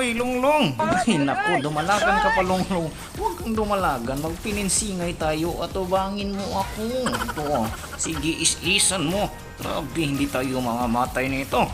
Uy, Lunglong! Ay, naku, dumalagan ka pa, Lunglong. Huwag kang dumalagan. Magpininsingay tayo at ubangin mo ako. Ito, oh. sige, is-isan mo. Grabe, hindi tayo mamamatay nito.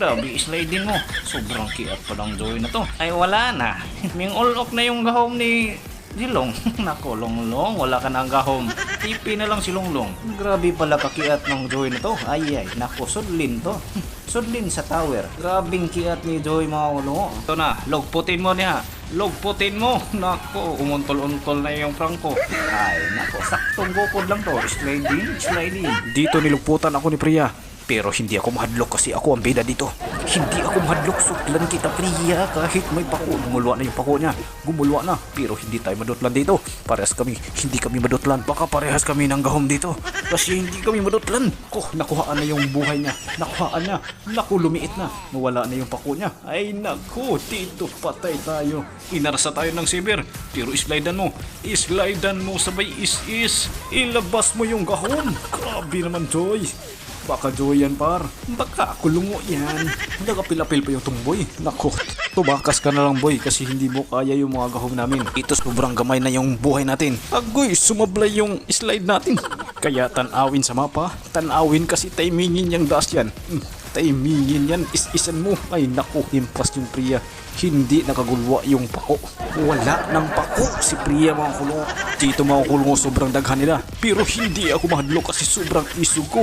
Grabe, sliding mo. Sobrang kiat pa lang Joy na to. Ay, wala na. Ming all-off na yung gahom ni Dilong. Nako, Longlong, wala ka na ang gahom. Tipi na lang si Longlong. Grabe pala kakiat ng Joy na to. Ay, ay, nako, sudlin to. Sudlin sa tower. Grabing kiat ni Joy mga ulo. Ito na, logputin mo niya. Logputin mo. Nako, umuntol-untol na yung prangko. Ay, nako, saktong gukod lang to. Sliding, sliding. Dito nilugputan ako ni Priya. Pero hindi ako mahadlok kasi ako ang bida dito. Hindi ako mahadlok, suklan kita Priya. Kahit may pako, gumulwa na yung pako niya. Gumulwa na, pero hindi tayo madutlan dito. Parehas kami, hindi kami madutlan. Baka parehas kami ng gahom dito. Kasi hindi kami madutlan. Ko, nakuhaan na yung buhay niya. Nakuhaan niya. Naku, lumiit na. Nawala na yung pako niya. Ay, naku, dito patay tayo. Inarasa tayo ng siber. Pero islidean mo. Islidean mo sabay is-is. Ilabas mo yung gahom. Grabe naman, Joy. Baka Joy yan par. Baka kulungo yan. Nagapil-apil pa yung tumboy. Nako, tubakas ka na lang boy kasi hindi mo kaya yung mga gahom namin. Ito sobrang gamay na yung buhay natin. Agoy, sumablay yung slide natin. Kaya tanawin sa mapa. Tanawin kasi timingin yung daas yan. Hmm, timingin yan. Is-isan mo. Ay nako, impas yung Priya. Hindi nakagulwa yung pako. Wala ng pako si Priya mga kulungo. Dito mga kulungo sobrang daghan nila. Pero hindi ako mahadlok kasi sobrang isog ko.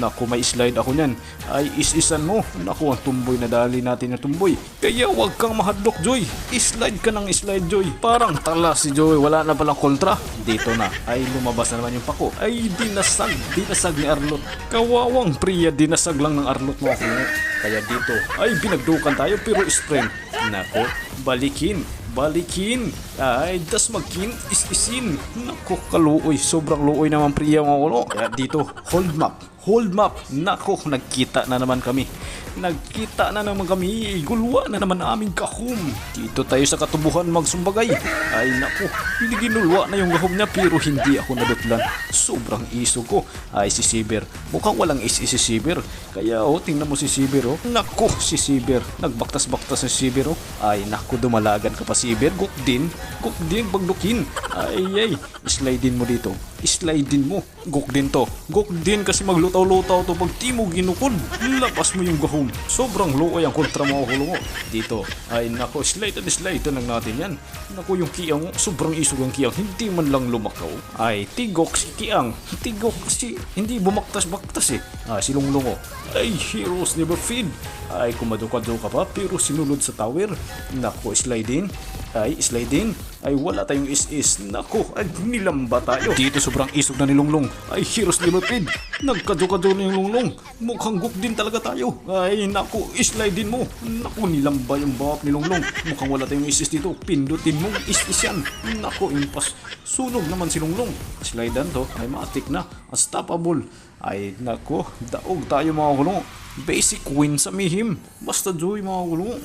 Naku, may slide ako niyan. Ay, is-isan mo. Naku, ang tumboy na dali natin yung tumboy. Kaya wag kang mahadlok, Joy. Slide ka ng slide, Joy. Parang tala si Joy. Wala na palang kontra. Dito na. Ay, lumabas na naman yung pako. Ay, dinasag. Dinasag ni Arlot. Kawawang Priya, dinasag lang ng Arlot mga kulungo. Kaya dito, ay binagdukan tayo pero sprint. Nako, balikin. Balikin. Ay, das magkin is-isin. Nako, kaluoy. Sobrang luoy naman priya mga kulo. Kaya dito, hold map. Hold map. Nako, nagkita na naman kami. Nagkita na naman kami. Gulwa na naman aming kahum. Dito tayo sa katubuhan magsumbagay. Ay, nako. Hindi ginulwa na yung gahom niya pero hindi ako nadutlan. Sobrang iso ko. Ay, si Siber. Mukhang walang is si Siber. Kaya, oh, tingnan mo si Siber, oh. Nako, si Siber. Nagbaktas-baktas si Siber, oh. Ay, nako, dumalagan ka pa, Siber. Guk din. Guk din, pagdukin. Ay, ay. Slide din mo dito. Slide din mo. Guk din to. Guk din kasi maglutaw-lutaw to pag di mo ginukod. Labas mo yung gahom. Sobrang luoy ang kontra mo hulungo. Dito. Ay, nako, slide and slide lang natin yan. Nako, yung kiang, sobrang isog ang kiang. Hindi man lang lumakaw. Ay, tigok si kiang. Tigok si, hindi bumaktas-baktas eh. Ah, si Lunglungo. Ay, heroes never feed. Ay, kumadukado ka pa pero sinulod sa tower. Nako, sliding. Ay, sliding. Ay, wala tayong is-is. Nako, ay, nilamba tayo. Dito sobrang isog na ni Lunglong. Ay, heroes never feed. Nagkado-kado na yung Lunglong. Mukhang guk din talaga tayo. Ay, nako, slide din mo. Nako, nilamba yung bawap ni Lunglong. Mukhang wala tayong is-is dito. Pindutin mo, is-is yan. Nako, impas. Sunog naman si Lunglong. Slidean to, ay matik na. Unstoppable. Ay, nako, daog tayo mga kulong. Basic win sa mihim. Basta joy mga kulong.